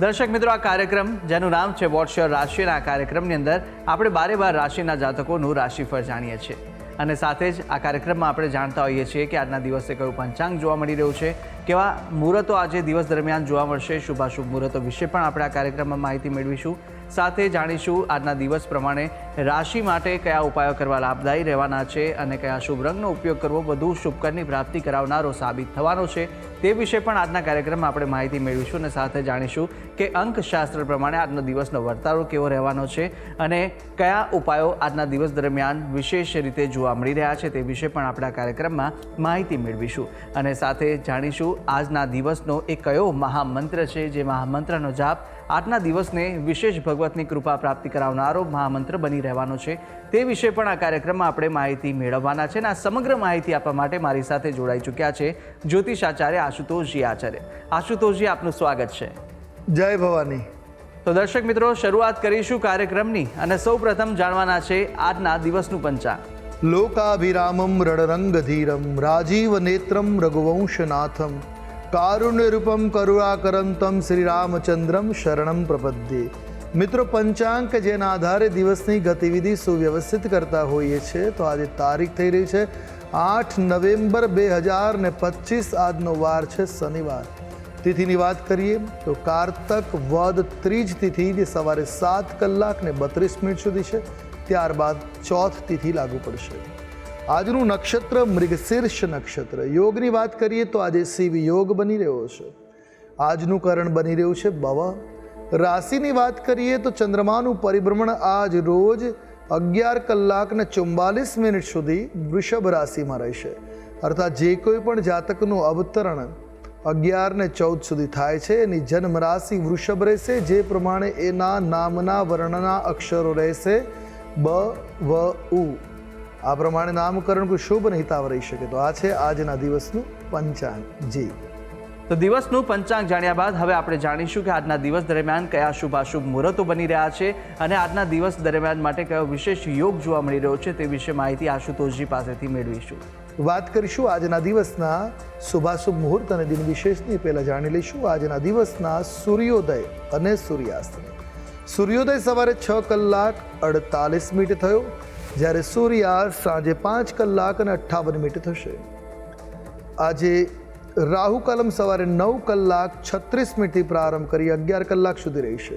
દર્શક મિત્રો, આ કાર્યક્રમ, જેનું નામ છે વોટ્સ રાશિના આ કાર્યક્રમની અંદર આપણે બારે બાર રાશિના જાતકોનું રાશિફળ જાણીએ છીએ. અને સાથે જ આ કાર્યક્રમમાં આપણે જાણતા હોઈએ છીએ કે આજના દિવસે કયું પંચાંગ જોવા મળી રહ્યું છે, કેવા મુહૂર્તો આજે દિવસ દરમિયાન જોવા મળશે, શુભાશુભ મુહૂર્તો વિશે પણ આપણે આ કાર્યક્રમમાં માહિતી મેળવીશું. સાથે જાણીશું આજના દિવસ પ્રમાણે રાશિ માટે કયા ઉપાયો કરવા લાભદાયી રહેવાના છે અને કયા શુભ રંગનો ઉપયોગ કરવો વધુ શુભકરની પ્રાપ્તિ કરાવનારો સાબિત થવાનો છે. તે વિશે પણ આજના કાર્યક્રમમાં આપણે માહિતી મેળવીશું અને સાથે જાણીશું કે અંકશાસ્ત્ર પ્રમાણે આજનો દિવસનો વર્તારો કેવો રહેવાનો છે અને કયા ઉપાયો આજના દિવસ દરમિયાન વિશેષ રીતે જોવા મળી રહ્યા છે તે વિશે પણ આપણે કાર્યક્રમમાં માહિતી મેળવીશું. અને સાથે જાણીશું આજના દિવસનો એ કયો મહામંત્ર છે જે મહામંત્રનો જાપ આજના દિવસને વિશેષ ભગવતની કૃપા પ્રાપ્તિ કરાવનારો મહામંત્ર બની રહેવાનો છે. તે વિશે પણ આ કાર્યક્રમમાં આપણે માહિતી મેળવવાના છે અને આ સમગ્ર માહિતી આપવા માટે મારી સાથે જોડાઈ ચૂક્યા છે જ્યોતિષાચાર્ય આશુતોષજી આચાર્ય. આશુતોષજી આપનું સ્વાગત છે. જય ભવાની. તો દર્શક મિત્રો શરૂઆત કરીશું કાર્યક્રમની અને સૌ પ્રથમ જાણવાના છે આજના દિવસનું પંચાંગ. લોકાભિરામમ રણરંગધીરમ રાજીવ નેત્રમ રઘુવંશનાથમ કારુણ્યરૂપમ કરુણાકરંતમ શ્રીરામચંદ્રમ શરણમ પ્રપદ્યે. મિત્રો પંચાંગ કે જેના આધારે દિવસની ગતિવિધિ સુવ્યવસ્થિત કરતા હોઈએ છીએ તો આજે તારીખ થઈ રહી છે આઠ નવેમ્બર બે હજાર ને પચીસ આજનો વાર છે શનિવાર. તિથિની વાત કરીએ તો કારતક વદ ત્રીજ તિથિ જે સવારે સાત કલાક ને બત્રીસ મિનિટ સુધી છે, ત્યારબાદ ચોથ તિથિ લાગુ પડશે. આજનું નક્ષત્ર મૃગશીર્ષ નક્ષત્ર. યોગની વાત કરીએ તો આજે શિવ યોગ બની રહ્યો છે. આજનું કરણ બની રહ્યું છે બવ. રાશિની વાત કરીએ તો ચંદ્રમાનું પરિભ્રમણ આજ રોજ અગિયાર કલાક ને ચુમ્બાલીસ મિનિટ સુધી વૃષભ રાશિમાં રહેશે. અર્થાત જે કોઈ પણ જાતકનું અવતરણ અગિયાર ને ચૌદ સુધી થાય છે, એની જન્મ રાશિ વૃષભ રહેશે, જે પ્રમાણે એના નામના વર્ણના અક્ષરો રહેશે બ, વ, ઉ. આ પ્રમાણે નામકરણ કોઈ શુભ અને રહી શકે. તો આ છે આજના દિવસનું પંચાંગ. જી. તો દિવસનું પંચાંગ જાણ્યા બાદ હવે આપણે જાણીશું કે આજના દિવસ દરમિયાન કયા શુભાશુભ મુહૂર્તો બની રહ્યા છે અને આજના દિવસ દરમિયાન માટે કયો વિશેષ યોગ જોવા મળી રહ્યો છે તે વિશે માહિતી આશુતોષજી પાસેથી મેળવીશું. વાત કરીશું આજના દિવસના શુભાશુભ મુહૂર્ત અને દિન વિશેષની. પહેલાં જાણી લઈશું આજના દિવસના સૂર્યોદય અને સૂર્યાસ્તની. સૂર્યોદય સવારે છ કલાક અડતાલીસ મિનિટ થયો, જ્યારે સૂર્યાસ્ત સાંજે પાંચ કલાક અને અઠ્ઠાવન મિનિટ થશે. આજે રાહુ કલમ સવારે નવ કલાક છત્રીસ મિનિટથી પ્રારંભ કરી અગિયાર કલાક સુધી રહેશે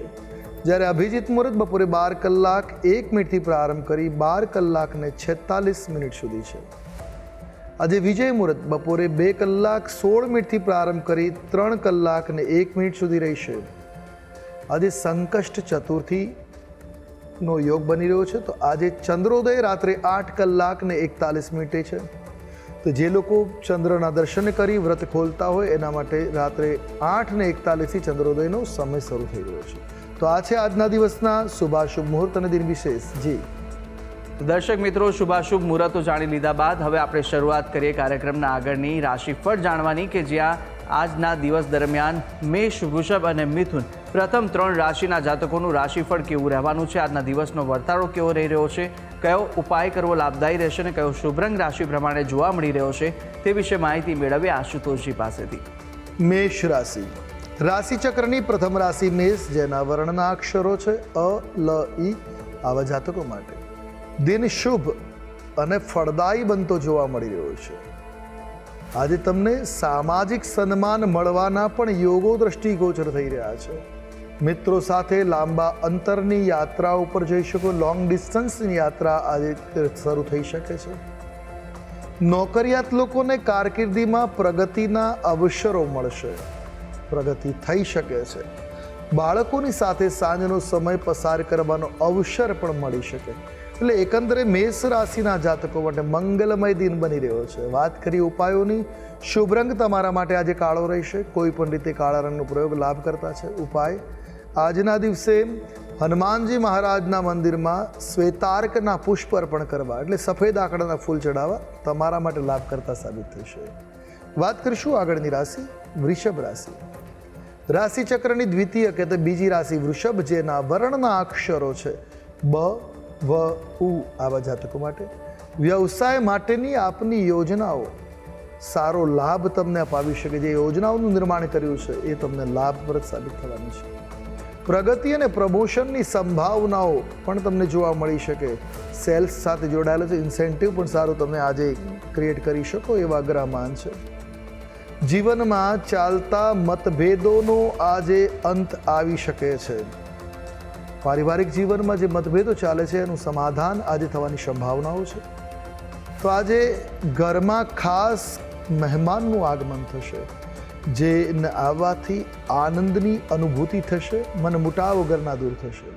જ્યારે અભિજીત મુહૂર્ત બપોરે બાર કલાક એક મિનિટથી પ્રારંભ કરી બાર કલાક ને છેતાલીસ મિનિટ સુધી છે. આજે વિજય મુહૂર્ત બપોરે બે કલાક સોળ મિનિટથી પ્રારંભ કરી ત્રણ કલાક ને એક મિનિટ સુધી રહેશે આજે સંકષ્ટ ચતુર્થી નો યોગ બની રહ્યો છે. તો આજે ચંદ્રોદય રાત્રે આઠ કલાક ને એકતાલીસ મિનિટે છે. તો જે લોકો ચંદ્રના દર્શન કરી વ્રત ખોલતા હોય, એના માટે રાત્રે આઠ ને એકતાલીસથી ચંદ્રોદયનો સમય શરૂ થઈ રહ્યો છે. તો આ છે આજના દિવસના શુભાશુભ મુહૂર્ત અને દિન વિશેષ. જી. દર્શક મિત્રો, શુભાશુભ મુહૂર્તો જાણી લીધા બાદ હવે આપણે શરૂઆત કરીએ કાર્યક્રમના આગળની રાશિફળ જાણવાની કે જ્યાં આજના દિવસ દરમિયાન મેષ, વૃષભ અને મિથુન પ્રથમ ત્રણ રાશિના જાતકોનું રાશિફળ કેવું રહેવાનું છે? આજના દિવસનો વર્તારો કેવો રહી રહ્યો છે? કયો ઉપાય કરવો લાભદાયી રહેશે અને કયો શુભરંગ રાશિ પ્રમાણે જોવા મળી રહ્યો છે તે વિશે માહિતી મેળવીએ આશુતોષજી પાસેથી. મેષ રાશિ. રાશિચક્રની પ્રથમ રાશિ મેષ, જેના વર્ણના અક્ષરો છે અ, લ ઈ આવા જાતકો માટે. દિન શુભ અને ફળદાયી બનતો જોવા મળી રહ્યો છે. આજે તમને સામાજિક સન્માન મળવાના પણ યોગો દ્રષ્ટિગોચર થઈ રહ્યા છે. મિત્રો સાથે લાંબા અંતરની યાત્રા ઉપર જઈ શકો લોંગ ડિસ્ટન્સની યાત્રા આજે શરૂ થઈ શકે છે. નોકરિયાત લોકોને કારકિર્દીમાં પ્રગતિના અવસરો મળશે. પ્રગતિ થઈ શકે છે. બાળકોની સાથે સાંજનો સમય પસાર કરવાનો અવસર પણ મળી શકે. એટલે એકંદરે મેષ રાશિના જાતકો માટે મંગલમય દિન બની રહ્યો છે. વાત કરી ઉપાયોની, શુભ રંગ તમારા માટે આજે કાળો રહેશે. કોઈ પણ રીતે કાળા રંગનો પ્રયોગ લાભ કરતા છે. ઉપાય, આજના દિવસે હનુમાનજી મહારાજના મંદિરમાં શ્વેતાર્કના પુષ્પ અર્પણ કરવા, એટલે સફેદ આંકડાના ફૂલ ચડાવવા તમારા માટે લાભ કરતા સાબિત થશે. વાત કરીશું આગળની રાશિ, વૃષભ રાશિ. રાશિચક્રની દ્વિતીય કે તે બીજી રાશિ વૃષભ, જેના વર્ણના અક્ષરો છે, બ વ, ઉ આવા જાતકો માટે. વ્યવસાય માટેની આપની યોજનાઓ. સારો લાભ તમને અપાવી શકે. જે યોજનાઓનું નિર્માણ કર્યું છે, એ તમને લાભપ્રદ સાબિત થવાની છે. પ્રગતિ અને પ્રમોશનની સંભાવનાઓ પણ તમને જોવા મળી શકે. સેલ્સ સાથે જોડાયેલો છે. ઇન્સેન્ટિવ પણ સારું તમે આજે ક્રિએટ કરી શકો એવા ગ્રહમાન છે. જીવનમાં ચાલતા મતભેદોનો આજે અંત આવી શકે છે. પારિવારિક જીવનમાં જે મતભેદો ચાલે છે એનું સમાધાન આજે થવાની સંભાવનાઓ છે. તો આજે ઘરમાં ખાસ મહેમાનનું આગમન થશે, જે આવવાથી આનંદની અનુભૂતિ થશે, મન મુટાવ વગરના દૂર થશે.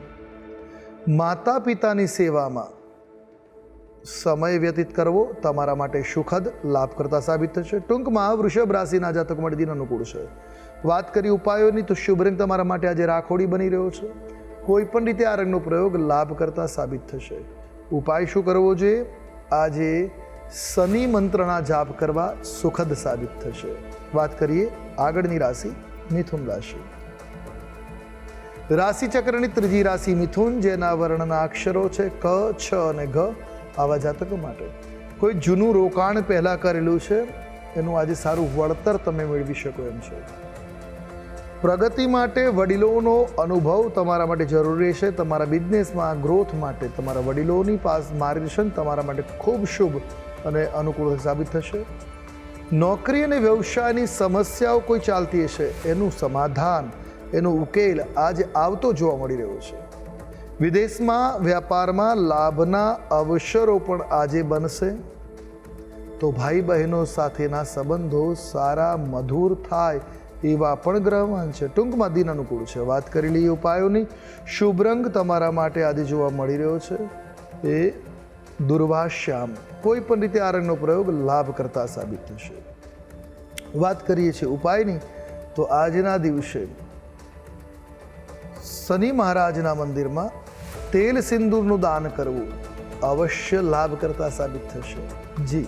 માતા પિતાની સેવામાં સમય વ્યતીત કરવો તમારા માટે સુખદ લાભકર્તા સાબિત થશે. ટૂંકમાં વૃષભ રાશિના જાતક માટે દિન અનુકૂળ છે. વાત કરી ઉપાયોની, તો શુભ રંગ તમારા માટે આજે રાખોડી બની રહ્યો છે. કોઈ પણ રીતે આ રંગનો પ્રયોગ લાભકર્તા સાબિત થશે. ઉપાય શું કરવો જોઈએ? આજે શનિ મંત્રના જાપ કરવા સુખદ સાબિત થશે. વાત કરીએ આગળની રાશિ મિથુન રાશિ. રાશિ ચક્રની ત્રીજી રાશિ મિથુન, જેના વર્ણના અક્ષરો છે ક, છ અને ઘ આવા જાતકો માટે. કોઈ જૂનું રોકાણ પહેલાં કરેલું છે? એનું આજે સારું વળતર તમે મેળવી શકો એમ છે. પ્રગતિ માટે વડીલોનો અનુભવ તમારા માટે જરૂરી છે, તમારા બિઝનેસમાં ગ્રોથ માટે તમારા વડીલોની પાસ માર્ગદર્શન તમારા માટે ખૂબ શુભ અને અનુકૂળ સાબિત થશે. નોકરી અને વ્યવસાયની સમસ્યાઓ કોઈ ચાલતી હશે, એનું સમાધાન, એનો ઉકેલ આજે આવતો જોવા મળી રહ્યો છે. વિદેશમાં વ્યાપારમાં લાભના અવસરો પણ આજે બનશે. તો ભાઈ બહેનો સાથેના સંબંધો સારા મધુર થાય એવા પણ ગ્રહવાન છે. ટૂંકમાં દિન અનુકૂળ છે. વાત કરી લઈએ ઉપાયોની. શુભ રંગ તમારા માટે આજે જોવા મળી રહ્યો છે. એ દુર્વાશ્યામ કોઈ પણ રીતે આ રંગનો પ્રયોગ લાભ કરતા સાબિત થશે. વાત કરીએ છીએ ઉપાયની, તો આજના દિવસે શનિ મહારાજના મંદિરમાં તેલ સિંદૂરનું દાન કરવું અવશ્ય લાભ કરતા સાબિત થશે. જી.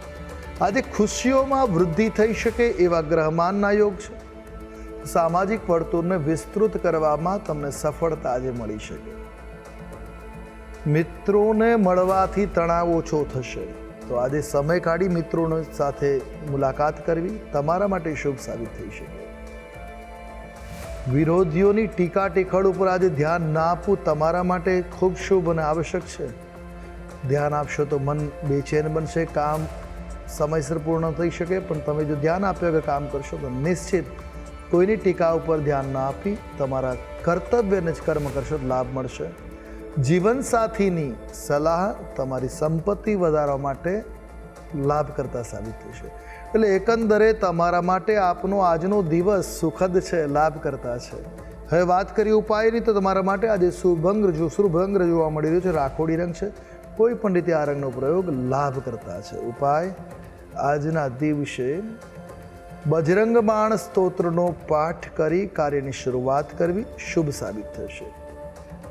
આજે ખુશીઓમાં વૃદ્ધિ થઈ શકે એવા ગ્રહમાનના યોગ છે. સામાજિક વર્તુળને વિસ્તૃત કરવામાં તમને સફળતા આજે મળી શકે. મિત્રોને મળવાથી તણાવ ઓછો થશે. તો આજે સમય કાઢી મિત્રોને સાથે મુલાકાત કરવી તમારા માટે શુભ સાબિત થઈ શકે. વિરોધીઓની ટીકા ટીખળ ઉપર આજે ધ્યાન ના આપવું તમારા માટે ખૂબ શુભ અને આવશ્યક છે. ધ્યાન આપશો તો મન બેચેન બનશે, કામ સમયસર પૂર્ણ થઈ શકે, પણ તમે જો ધ્યાન આપ્યા વગર કામ કરશો, તો નિશ્ચિત કોઈની ટીકા ઉપર ધ્યાન ના આપી, તમારા કર્તવ્યને જ કર્મ કરશો લાભ મળશે. જીવનસાથીની સલાહ તમારી સંપત્તિ વધારવા માટે લાભ કરતા સાબિત થશે એટલે એકંદરે તમારા માટે આપનો આજનો દિવસ સુખદ છે, લાભ કરતા છે. હવે વાત કરી ઉપાયની, તો તમારા માટે આજે શુભંગ જો શુભંગ જોવા મળી રહ્યું છે. રાખોડી રંગ છે. કોઈ પણ રીતે આ રંગનો પ્રયોગ લાભ કરતા છે. ઉપાય, આજના દિવસે બજરંગ બાણ સ્તોત્રનો પાઠ કરી કાર્યની શરૂઆત કરવી શુભ સાબિત થશે.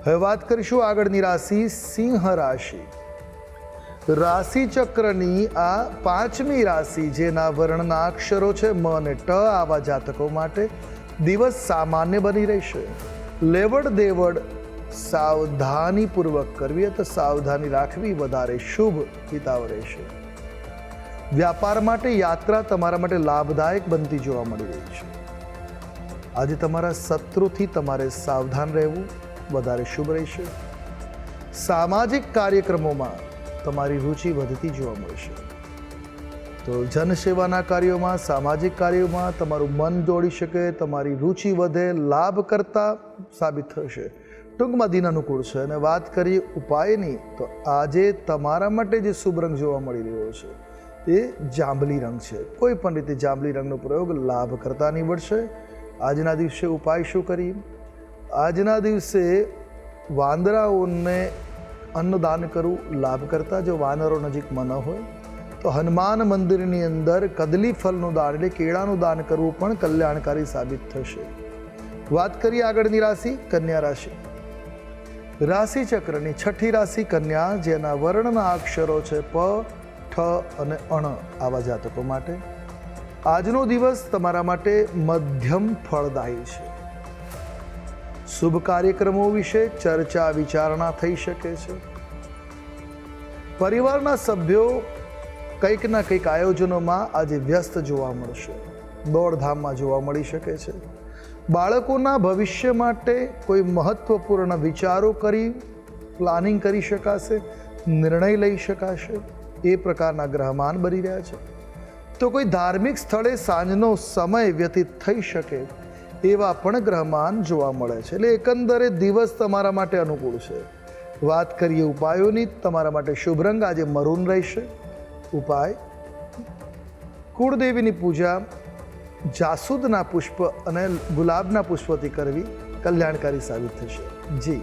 હવે વાત કરીશું આગળની રાશિ સિંહ રાશિ. રાશિ ચક્રની આ પાંચમી રાશિ, જેના વર્ણના અક્ષરો છે મ અને ટ, આવા જાતકો માટે દિવસ સામાન્ય બની રહેશે. લેવડ દેવડ સાવધાનીપૂર્વક કરવી તો સાવધાની રાખવી વધારે શુભ હિતાવ રહેશે. વ્યાપાર માટે યાત્રા તમારા માટે લાભદાયક બનતી જોવા મળી રહી છે. આજે તમારા શત્રુથી તમારે સાવધાન રહેવું વધારે શુભ રહેશે. સામાજિક કાર્યક્રમોમાં તમારી રુચિ વધતી જોવા મળશે. તો જનસેવાના કાર્યોમાં, સામાજિક કાર્યોમાં તમારું મન દોડી શકે, તમારી રુચિ વધે લાભ કરતા સાબિત થશે. ટૂંકમાં દિન અનુકૂળ છે. અને વાત કરીએ ઉપાયની, તો આજે તમારા માટે જે શુભ રંગ જોવા મળી રહ્યો છે, તે જાંબલી રંગ છે. કોઈ પણ રીતે જાંબલી રંગનો પ્રયોગ લાભ કરતા નીવડશે. આજના દિવસે ઉપાય શું કરીએ? આજના દિવસે વાંદરાઓને અન્નદાન કરવું લાભ કરતા જો વાનરો નજીક ન હોય, તો હનુમાન મંદિરની અંદર કદલી ફળનું દાન એટલે કેળાનું દાન કરવું પણ કલ્યાણકારી સાબિત થશે. વાત કરીએ આગળની રાશિ, કન્યા રાશિ. રાશિ ચક્રની છઠ્ઠી રાશિ કન્યા, જેના વર્ણના અક્ષરો છે પ, ઠ અને અણ આવા જાતકો માટે. આજનો દિવસ તમારા માટે મધ્યમ ફળદાયી છે. શુભ કાર્યક્રમો વિશે ચર્ચા વિચારણા થઈ શકે છે. પરિવારના સભ્યો કંઈક ના કંઈક આયોજનોમાં આજે વ્યસ્ત જોવા મળશે. દોડધામમાં જોવા મળી શકે છે. બાળકોના ભવિષ્ય માટે કોઈ મહત્ત્વપૂર્ણ વિચારો કરી, પ્લાનિંગ કરી શકાશે, નિર્ણય લઈ શકાશે, એ પ્રકારના ગ્રહમાન બની રહ્યા છે. તો કોઈ ધાર્મિક સ્થળે સાંજનો સમય વ્યતીત થઈ શકે એવા પણ ગ્રહમાન જોવા મળે છે. એટલે એકંદરે દિવસ તમારા માટે અનુકૂળ છે. વાત કરીએ ઉપાયોની, તમારા માટે શુભ રંગ આજે મરૂન રહેશે. ઉપાય, કુળદેવીની પૂજા જાસૂદના પુષ્પ અને ગુલાબના પુષ્પથી કરવી કલ્યાણકારી સાબિત થશે. જી.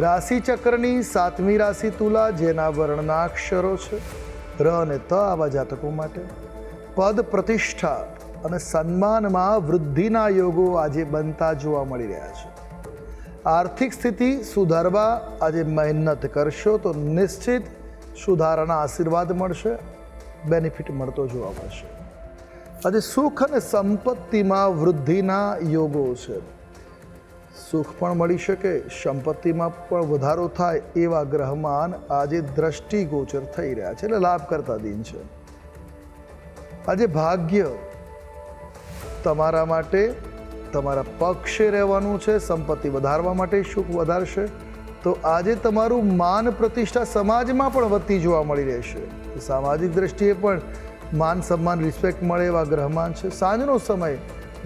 રાશિ ચક્રની સાતમી રાશિ તુલા, જેના વર્ણના અક્ષરો છે. ર અને ત આવા જાતકો માટે. પદ પ્રતિષ્ઠા અને સન્માનમાં વૃદ્ધિના યોગો આજે બનતા જોવા મળી રહ્યા છે. આર્થિક સ્થિતિ સુધારવા આજે મહેનત કરશો તો નિશ્ચિત સુધારાના આશીર્વાદ મળશે, બેનિફિટ મળતો જોવા મળશે. આજે સુખ અને સંપત્તિમાં વૃદ્ધિના યોગો છે. સુખ પણ મળી શકે, સંપત્તિમાં પણ વધારો થાય એવા ગ્રહમાન આજે દ્રષ્ટિગોચર થઈ રહ્યા છે એટલે લાભ કરતા દિન છે. આજે ભાગ્ય તમારા માટે, તમારા પક્ષે રહેવાનું છે, સંપત્તિ વધારવા માટે સુખ વધારશે, તો આજે તમારું માન પ્રતિષ્ઠા સમાજમાં પણ વધતી જોવા મળી રહેશે. સામાજિક દ્રષ્ટિએ પણ માન, સન્માન રિસ્પેક્ટ મળે એવા ગ્રહમાન છે. સાંજનો સમય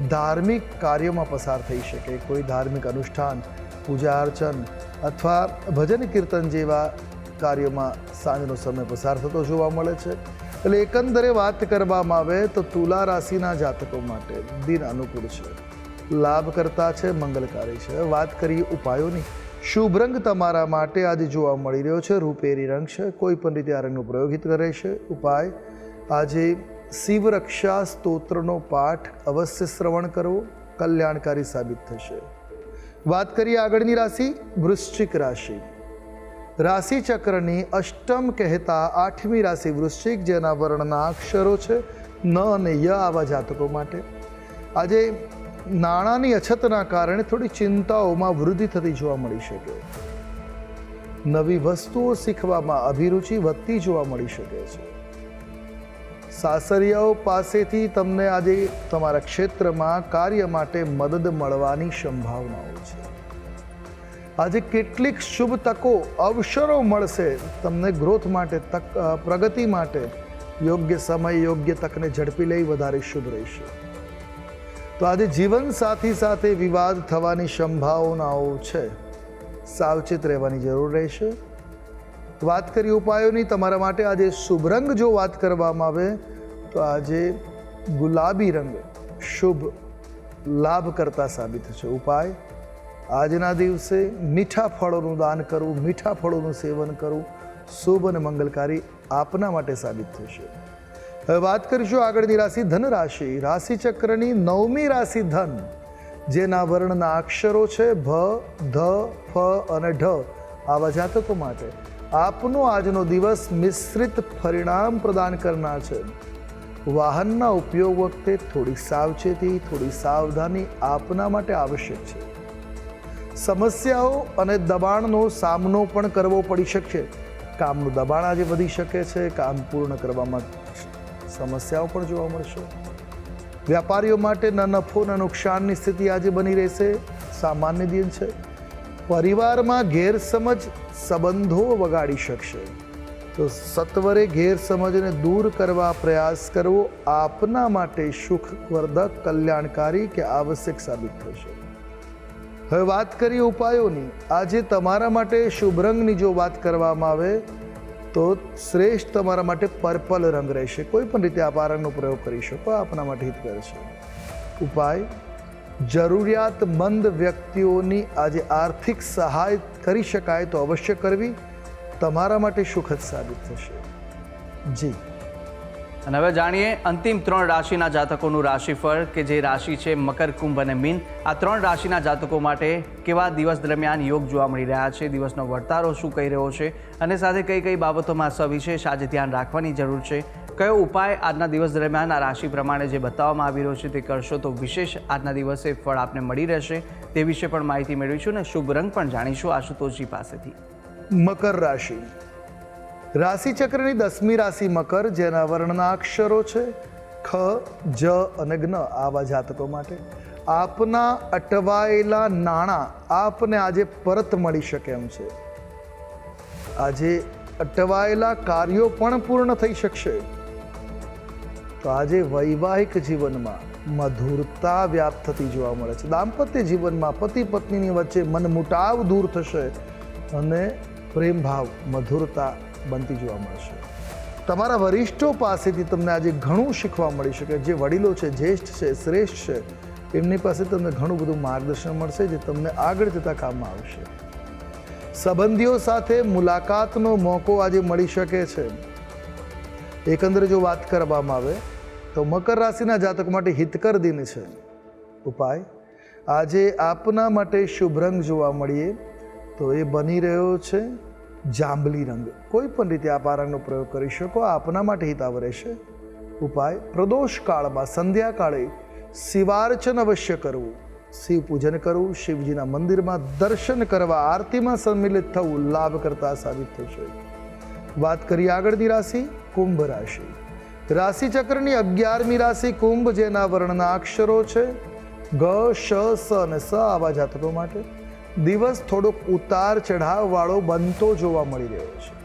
ધાર્મિક કાર્યોમાં પસાર થઈ શકે. કોઈ ધાર્મિક અનુષ્ઠાન, પૂજા અર્ચન અથવા ભજન કીર્તન જેવા કાર્યોમાં સાંજનો સમય પસાર થતો જોવા મળે છે. એટલે એકંદરે વાત કરવામાં આવે તો તુલા રાશિના જાતકો માટે દિન અનુકૂળ છે. લાભકર્તા છે, મંગલકારી છે. વાત કરીએ ઉપાયોની. શુભ રંગ તમારા માટે આજે જોવા મળી રહ્યો છે. રૂપેરી રંગ છે. કોઈ પણ રીતે આ રંગનો પ્રયોગિત કરે છે. ઉપાય, આજે શિવરક્ષા સ્તોત્રનો પાઠ અવશ્ય શ્રવણ કરવો કલ્યાણકારી સાબિત થશે. વાત કરીએ આગળની રાશિ, વૃશ્ચિક રાશિ. રાશિ ચક્રની અષ્ટમ કહેતા આઠમી રાશિ વૃશ્ચિક, જેના વર્ણના અક્ષરો છે, ન અને ય આવા જાતકો માટે. આજે નાણાંની અછતના કારણે થોડી ચિંતાઓમાં વૃદ્ધિ થતી જોવા મળી શકે. નવી વસ્તુઓ શીખવામાં અભિરુચિ વધતી જોવા મળી શકે છે. સાસરિયાઓ પાસેથી તમને આજે તમારા ક્ષેત્રમાં કાર્ય માટે મદદ મળવાની સંભાવનાઓ છે. આજે કેટલીક શુભ તકો, અવસરો મળશે. તમને ગ્રોથ માટે તક પ્રગતિ માટે યોગ્ય સમય, યોગ્ય તકને ઝડપી લઈ વધારે શુભ રહેશે. તો આજે જીવન સાથી સાથે વિવાદ થવાની સંભાવનાઓ છે. સાવચેત રહેવાની જરૂર રહેશે. વાત કરી ઉપાયોની, તમારા માટે આજે શુભ રંગ જો વાત કરવામાં આવે, તો આજે ગુલાબી રંગ શુભ લાભ કરતા સાબિત થશે ઉપાય, આજના દિવસે મીઠા ફળોનું દાન કરવું, મીઠા ફળોનું સેવન કરવું શુભ અને મંગલકારી આપના માટે સાબિત થશે. હવે વાત કરીશું આગળની રાશિ ધન રાશિ રાશિ ચક્રની નવમી રાશિ ધન, જેના વર્ણના અક્ષરો છે ભ, ધ, ફ અને ઢ. આવા જાતકો માટે આપનો આજનો દિવસ મિશ્રિત પરિણામ પ્રદાન કરનાર છે. વાહનના ઉપયોગ વખતે થોડી સાવચેતી, થોડી સાવધાની આપના માટે આવશ્યક છે. સમસ્યાઓ અને દબાણનો સામનો પણ કરવો પડી શકશે. કામનું દબાણ આજે વધી શકે છે, કામ પૂર્ણ કરવામાં સમસ્યાઓ પણ જોવા મળશે. વ્યાપારીઓ માટે ન નફો, ન નુકસાનની સ્થિતિ આજે બની રહેશે. સામાન્ય દિન છે. પરિવારમાં ગેરસમજ સંબંધો વગાડી શકશે. તો સત્વરે ગેરસમજને દૂર કરવા પ્રયાસ કરવો આપના માટે સુખવર્ધક, કલ્યાણકારી કે આવશ્યક સાબિત થશે. હવે વાત કરીએ ઉપાયોની. આજે તમારા માટે શુભ રંગની જો વાત કરવામાં આવે, તો શ્રેષ્ઠ તમારા માટે પર્પલ રંગ રહેશે. કોઈ પણ રીતે આપ આ રંગનો પ્રયોગ કરી શકો, આપના માટે હિતકર છે. ઉપાય, જરૂરિયાતમંદ વ્યક્તિઓની આજે આર્થિક સહાય કરી શકાય તો અવશ્ય કરવી. તમારા માટે સુખદ સાબિત થશે. જી. અને હવે જાણીએ અંતિમ ત્રણ રાશિના જાતકોનું રાશિફળ કે જે રાશિ છે મકર, કુંભ અને મીન. આ ત્રણ રાશિના જાતકો માટે કેવા દિવસ દરમિયાન યોગ જોવા મળી રહ્યા છે? દિવસનો વર્તારો શું કહી રહ્યો છે? અને સાથે કઈ કઈ બાબતોમાં સવિશેષ આજે ધ્યાન રાખવાની જરૂર છે? કયો ઉપાય આજના દિવસ દરમિયાન આ રાશિ પ્રમાણે જે બતાવવામાં આવી રહ્યો છે તે કરશો તો વિશેષ આજના દિવસે ફળ આપને મળી રહેશે. તે વિશે પણ માહિતી મેળવીશું અને શુભ રંગ પણ જાણીશું આશુતોષજી પાસેથી. મકર રાશિ. રાશિ ચક્રની દસમી રાશિ મકર, જેના વર્ણના અક્ષરો છે ખ, જ અને જ્ઞ આવા જાતકો માટે. આપના અટવાયેલા નાણાં આપને આજે પરત મળી શકે એમ છે. આજે અટવાયેલા કાર્યો પણ પૂર્ણ થઈ શકશે. તો આજે વૈવાહિક જીવનમાં મધુરતા વ્યાપ્ત થતી જોવા મળે છે. દાંપત્ય જીવનમાં પતિ પત્નીની વચ્ચે મનમુટાવ દૂર થશે અને પ્રેમભાવ, મધુરતા બનતી જોવા મળશે. તમારા વરિષ્ઠો પાસેથી તમને આજે ઘણું શીખવા મળી શકે. જે વડીલો છે, જ્યેષ્ઠ છે, શ્રેષ્ઠ છે, એમની પાસે તમને ઘણું બધું માર્ગદર્શન મળશે જે તમને આગળ જતા કામમાં આવશે. સંબંધીઓ સાથે મુલાકાતનો મોકો આજે મળી શકે છે. એકંદરે જો વાત કરવામાં આવે, તો મકર રાશિના જાતક માટે હિતકર દિન છે. ઉપાય, આજે આપના માટે શુભ રંગ જોવા મળીએ, તો એ બની રહ્યો છે જાંબલી રંગ. કોઈ પણ રીતે આપ આ રંગનો પ્રયોગ કરી શકો આપના માટે હિતાવ રહેશે. ઉપાય, પ્રદોષ કાળમાં સંધ્યા કાળે શિવાર્ચન અવશ્ય કરવું. શિવ પૂજન કરવું, શિવજીના મંદિરમાં દર્શન કરવા, આરતીમાં સંમિલિત થવું લાભ કરતા સાબિત થશે. વાત કરીએ આગળની રાશિ કુંભ રાશિ. રાશિ ચક્રની અગિયારમી રાશિ કુંભ, જેના વર્ણના અક્ષરો છે. ગ, શ, સ અને સ આવા જાતકો માટે. દિવસ થોડોક ઉતાર ચઢાવ વાળો બનતો જોવા મળી રહ્યો છે.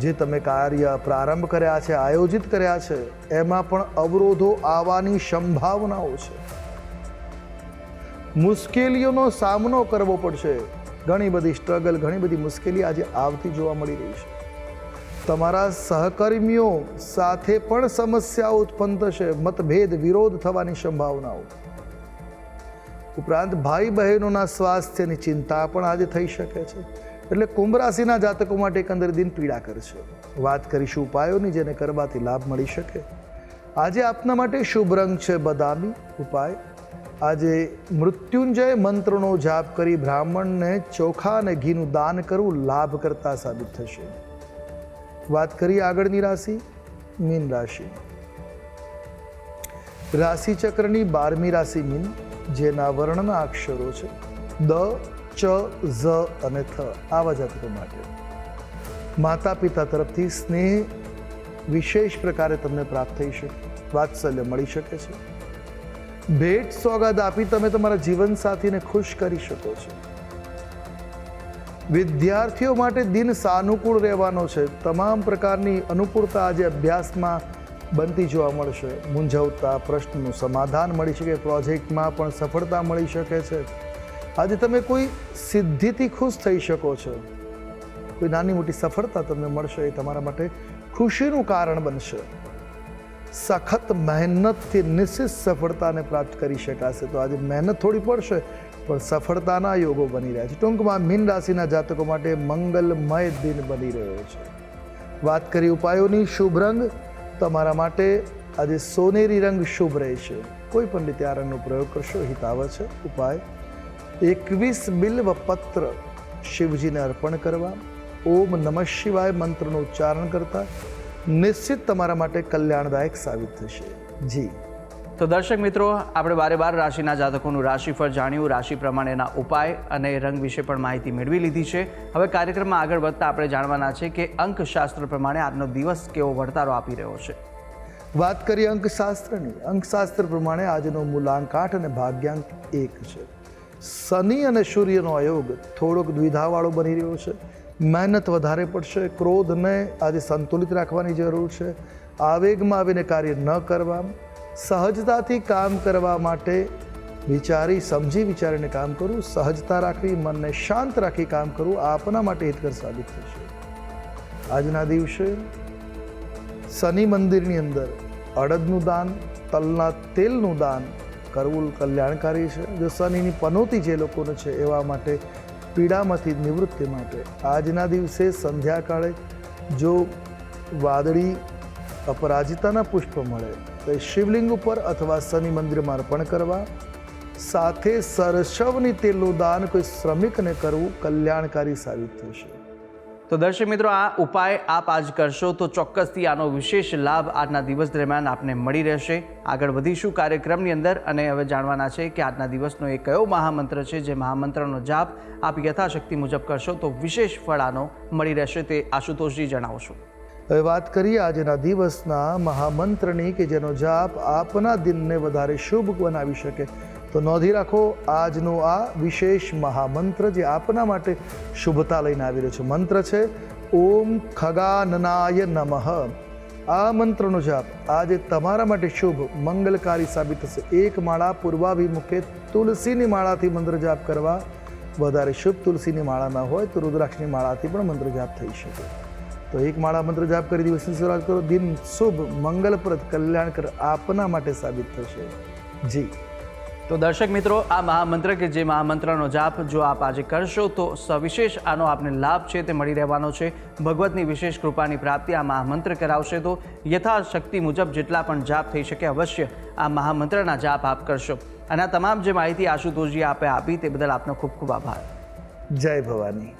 જે તમે કાર્ય પ્રારંભ કર્યા છે, આયોજિત કર્યા છે, એમાં પણ અવરોધો આવવાની સંભાવનાઓ છે. મુશ્કેલીઓનો સામનો કરવો પડશે. ઘણી બધી સ્ટ્રગલ ઘણી બધી મુશ્કેલી આજે આવતી જોવા મળી રહી છે. તમારા સહકર્મીઓ સાથે પણ સમસ્યાઓ ઉત્પન્ન થશે, મતભેદ, વિરોધ થવાની સંભાવનાઓ. ઉપરાંત ભાઈ બહેનોના સ્વાસ્થ્યની ચિંતા પણ આજે થઈ શકે છે. એટલે કુંભ રાશિના જાતકો માટે એકંદર દિન પીડા કરશે વાત કરીશું ઉપાયોની જેને કરવાથી લાભ મળી શકે. આજે આપના માટે શુભ રંગ છે બદામી ઉપાય. આજે મૃત્યુંજય મંત્રનો જાપ કરી બ્રાહ્મણને ચોખા અને ઘીનું દાન કરવું લાભ કરતા સાબિત થશે. વાત કરીએ આગળની રાશિ, મીન રાશિ. રાશિ ચક્રની બારમી રાશિ મીન, જેના વર્ણના અક્ષરો છે દ, ચ, ઝ અને થ, આવા જાતકો માટે. માતા પિતા તરફથી સ્નેહ વિશેષ પ્રકારે તમને પ્રાપ્ત થઈ શકે, વાત્સલ્ય મળી શકે છે. ભેટ સોગાદ આપી તમે તમારા જીવનસાથીને ખુશ કરી શકો છો. વિદ્યાર્થીઓ માટે દિન સાનુકૂળ રહેવાનો છે. તમામ પ્રકારની અનુકૂળતા આજે અભ્યાસમાં બનતી જોવા મળશે. મૂંઝવતા પ્રશ્નનું સમાધાન મળી શકે, પ્રોજેક્ટમાં પણ સફળતા મળી શકે છે. આજે તમે કોઈ સિદ્ધિથી ખુશ થઈ શકો છો. કોઈ નાની મોટી સફળતા તમને મળશે એ તમારા માટે ખુશીનું કારણ બનશે. સખત મહેનતથી નિશ્ચિત સફળતાને પ્રાપ્ત કરી શકાશે. તો આજે મહેનત થોડી પડશે. પણ સફળતાના યોગો બની રહ્યા છે. ટૂંકમાં મીન રાશિના જાતકો માટે મંગલમય દિન બની રહ્યો છે. વાત કરી ઉપાયોની, શુભ રંગ? તમારા માટે આજે સોનેરી રંગ શુભ રહેશે કોઈ પણ રીતે આ રંગનો પ્રયોગ કરશો? હિતાવ છે. ઉપાય? એકવીસ બિલ્વ પત્ર શિવજીને અર્પણ કરવા. ઓમ નમઃ શિવાય મંત્રનું ઉચ્ચારણ કરતા. નિશ્ચિત તમારા માટે કલ્યાણદાયક સાબિત થશે. જી. તો દર્શક મિત્રો, આપણે બારે બાર રાશિના જાતકોનું રાશિફળ જાણ્યું, રાશિ પ્રમાણેના ઉપાય અને રંગ વિશે પણ માહિતી મેળવી લીધી છે. હવે કાર્યક્રમમાં આગળ વધતા આપણે જાણવાના છે કે અંકશાસ્ત્ર પ્રમાણે આજનો દિવસ કેવો વર્તારો આપી રહ્યો છે. વાત કરીએ અંકશાસ્ત્રની. અંકશાસ્ત્ર પ્રમાણે આજનો મૂલાંક આઠ અને ભાગ્યાંક એક છે. શનિ અને સૂર્યનો અયોગ થોડોક દ્વિધાવાળો બની રહ્યો છે. મહેનત વધારે પડશે. ક્રોધને આજે સંતુલિત રાખવાની જરૂર છે. આવેગમાં આવીને કાર્ય ન કરવા. સહજતાથી કામ કરવા માટે વિચારી, સમજી વિચારીને કામ કરવું સહજતા રાખવી મનને શાંત રાખી કામ કરવું આપના માટે હિતકર સાબિત થશે. આજના દિવસે શનિ મંદિરની અંદર અડદનું દાન, તલના તેલનું દાન કરવું કલ્યાણકારી છે. જો શનિની પનોતી જે લોકોને છે એવા માટે પીડામાંથી નિવૃત્તિ માટે આજના દિવસે સંધ્યાકાળે જો વાદળી અપરાજિતાના પુષ્પ મળે તો એ શિવલિંગ ઉપર અથવા શનિ મંદિરમાં અર્પણ કરવા, સાથે સરસવની તેલનું દાન કોઈ શ્રમિકને કરવું કલ્યાણકારી સાબિત થશે. તો દર્શક મિત્રો, આ ઉપાય આપ આજ કરશો તો ચોક્કસથી આનો વિશેષ લાભ આજના દિવસ દરમિયાન આપને મળી રહેશે. આગળ વધીશું કાર્યક્રમની અંદર અને હવે જાણવાના છે કે આજના દિવસનો એ કયો મહામંત્ર છે જે મહામંત્રનો જાપ આપ યથાશક્તિ મુજબ કરશો તો વિશેષ ફળ આનો મળી રહેશે તે આશુતોષજી જણાવશો. હવે વાત કરીએ આજના દિવસના મહામંત્રની કે જેનો જાપ આપના દિનને વધારે શુભ બનાવી શકે. તો નોંધી રાખો, આજનો આ વિશેષ મહામંત્ર જે આપના માટે શુભતા લઈને આવી રહ્યો છે. મંત્ર છે, ઓમ ખગાનનાય નમઃ. આ મંત્રનો જાપ આજે તમારા માટે શુભ, મંગલકારી સાબિત થશે. એક માળા પૂર્વાભિમુખે તુલસીની માળાથી મંત્ર જાપ કરવા. વધારે શુભ તુલસીની માળા ન હોય તો રુદ્રાક્ષની માળાથી પણ મંત્ર જાપ થઈ શકે. તો એક માળા મંત્ર જાપ કરી દિવસની શરૂઆત કરો. દિન શુભ મંગલપ્રદ કલ્યાણકર આપના માટે સાબિત થશે. જી. તો દર્શક મિત્રો આ મહામંત્ર કે જે મહામંત્રનો જાપ જો આપ આજે કરશો તો સવિશેષ આનો આપને લાભ છે તે મળી રહેવાનો છે. ભગવતની વિશેષ કૃપાની પ્રાપ્તિ આ મહામંત્ર કરાવશે તો યથાશક્તિ મુજબ જેટલા પણ જાપ થઈ શકે અવશ્ય આ મહામંત્રના જાપ આપ કરશો. અને આ તમામ જે માહિતી આશુતોષજી આપે આપી તે બદલ આપનો ખૂબ ખૂબ આભાર. જય ભવાની.